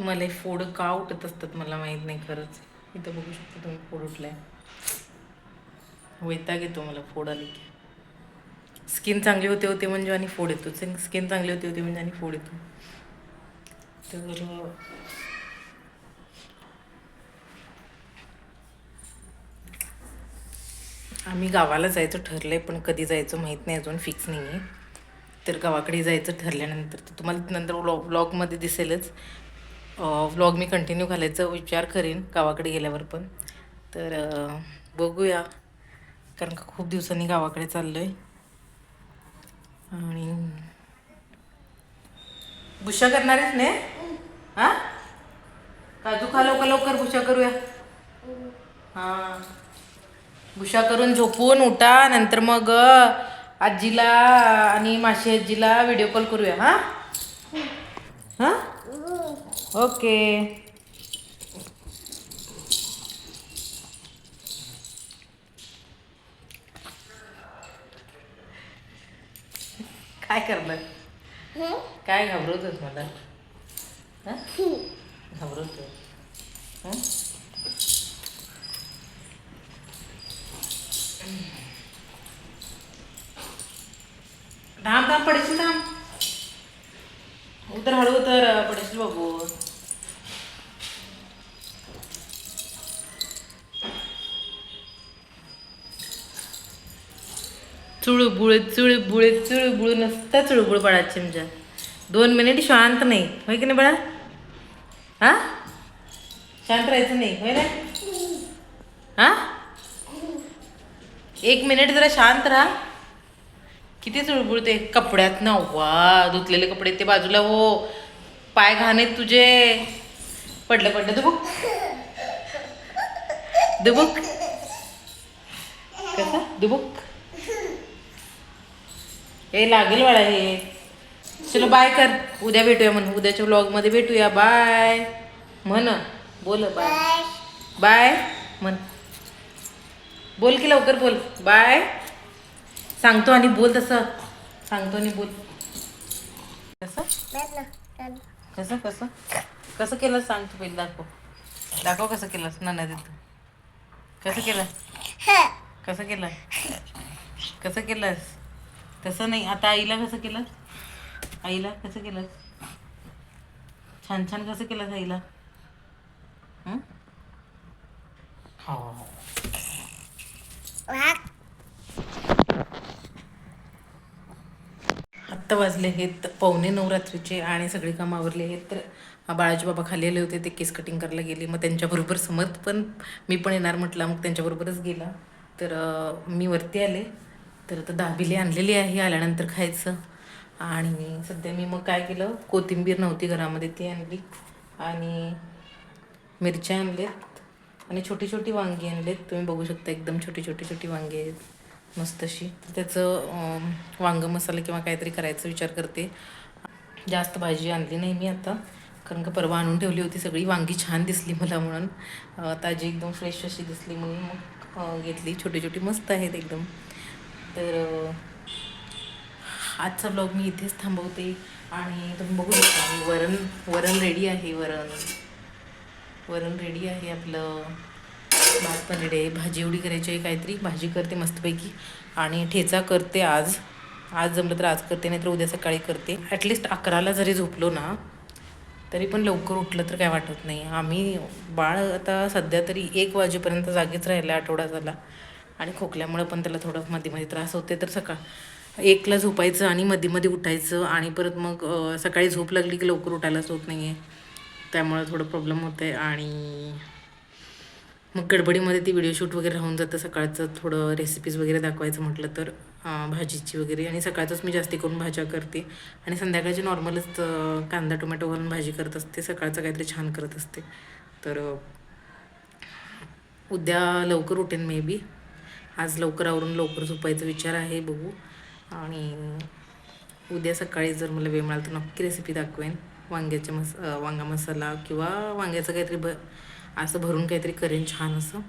मला हे फोड का उठत असतात मला माहीत नाही खरंच. इथं बघू शकता तुम्ही फोड उठलाय. वैताग येतो मला फोड आली की. स्किन चांगली होते होते म्हणजे आणि फोड येतो. स्किन चांगली होते होते म्हणजे आणि फोड येतो. तर आम्ही गावाला जायचं ठरलं आहे पण कधी जायचं माहीत नाही अजून फिक्स नाही आहे तर गावाकडे जायचं ठरल्यानंतर तर तुम्हाला नंतर व्लॉग ब्लॉगमध्ये दिसेलच. व्लॉग मी कंटिन्यू घालायचा विचार करेन गावाकडे गेल्यावर पण. तर बघूया. कारण का खूप दिवसांनी गावाकडे चाललो आहे आणि भुशा करणार आहेस ने? हां? काजू खा लवकर लवकर भुशा करूया. हां. भुशा करून झोपून उठा नंतर मग आजीला आणि माशी आजीला व्हिडिओ कॉल करूया हां? हां? ओके. काय करणार? काय घाबरवतोस मला? हं? घाबरवतो हं? थांब थांब पडशील थांब. उतर हळू उतर पडशील बाबू चुळबुळ चुळबुळ चुळबुळ नसता चुळबुळ बाळा चिमजा म्हणजे. दोन मिनिट शांत नाही. होय की नाही बाळा? हा? शांत राहायचं नाही. होय ना? हा? एक मिनिट जरा शांत राहा. किती चुळबुळते कपड्यात ना वा धुतलेले कपडे ते बाजूला हो. पाय घाण आहेत तुझे. पडलं पडलं. दुबुक. दुबुक. कसा? दुबुक. हे लागेल बाळा हे. चलो बाय कर. उद्या भेटूया म्हण उद्याच्या व्लॉगमध्ये भेटूया. बाय म्हण. बोल बाय बाय म्हण. बोल की लवकर बोल. बाय सांगतो आणि बोल तसं. सांगतो आणि बोल. कसं? कसं कसं? कसं केलं सांग तू पहिले दाखव. दाखव कसं केलंस नाना देतो कसं केलं कसं केलं कसं केलंस? तसं नाही. आता आईला कसं केलं? आईला कसं केलं? छान छान कसं केलं आईला? हं? हो. आत्ता वाजले आहेत पावणे नवरात्रीचे आणि सगळी कामं आवरली आहेत. तर बाळाजी बाबा खाली आले होते ते केस कटिंग करायला गेले. मग त्यांच्याबरोबर समर्थ पण मी पण येणार म्हटलं. मग त्यांच्याबरोबरच गेला. तर मी वरती आले. तर आता दाबिली आणलेली आहे आल्यानंतर खायचं. आणि सध्या मी मग काय केलं कोथिंबीर नव्हती घरामध्ये ती आणली. आणि मिरच्या आणल्यात आणि छोटी छोटी वांगी आणलेत. तुम्ही बघू शकता एकदम छोटी छोटी छोटी वांगी आहेत मस्त अशी. तर त्याचं वांग मसाला किंवा काहीतरी करायचा विचार करते. जास्त भाजी आणली नाही मी आता कारण का परवा आणून ठेवली होती सगळी. वांगी छान दिसली मला म्हणून. ताजी एकदम फ्रेश अशी दिसली म्हणून मग घेतली. छोटी छोटी मस्त आहेत एकदम. तर आजचा ब्लॉग मी इथेच थांबवते आणि तुम्ही बघू शकता वरण वरण रेडी आहे वरण. वरण रेडी आहे आपलं. भात पनीर आहे भाजी एवढी करायची आहे काहीतरी. भाजी करते मस्तपैकी. आणि ठेचा करते आज. आज जमलं तर आज करते नाहीतर उद्या सकाळी करते. ॲटलिस्ट अकराला जरी झोपलो ना तरी पण लवकर उठलं तर काय वाटत नाही. आम्ही बाळ आता सध्या तरी एक वाजेपर्यंत जागीच राहिला आठवडा झाला. आणि खोकल्यामुळं पण त्याला थोडं मध्ये मध्ये त्रास होते तर सकाळ एकला झोपायचं आणि मध्ये मध्ये उठायचं आणि परत मग सकाळी झोप लागली की लवकर उठायलाच होत नाही आहे त्यामुळे थोडं प्रॉब्लेम होते आहे आणि मग गडबडीमध्ये ती व्हिडिओ शूट वगैरे राहून जातं. सकाळचं थोडं रेसिपीज वगैरे दाखवायचं म्हटलं तर भाजीची वगैरे. आणि सकाळचंच मी जास्ती करून भाज्या करते. आणि संध्याकाळची नॉर्मलच कांदा टोमॅटो घालून भाजी करत असते. सकाळचं काहीतरी छान करत असते. तर उद्या लवकर उठेन मे बी आज लवकर आवरून लवकर झोपायचा विचार आहे बघू. आणि उद्या सकाळी जर मला वेळ मिळाला तर नक्की रेसिपी दाखवेन. वांग्याच्या मस वांगा मसाला किंवा वांग्याचं काहीतरी ब असं भरून काहीतरी करेन छान असं.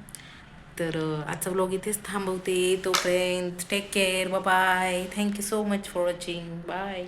तर आजचा ब्लॉग इथेच थांबवते. तोपर्यंत take care bye thank you so much for watching bye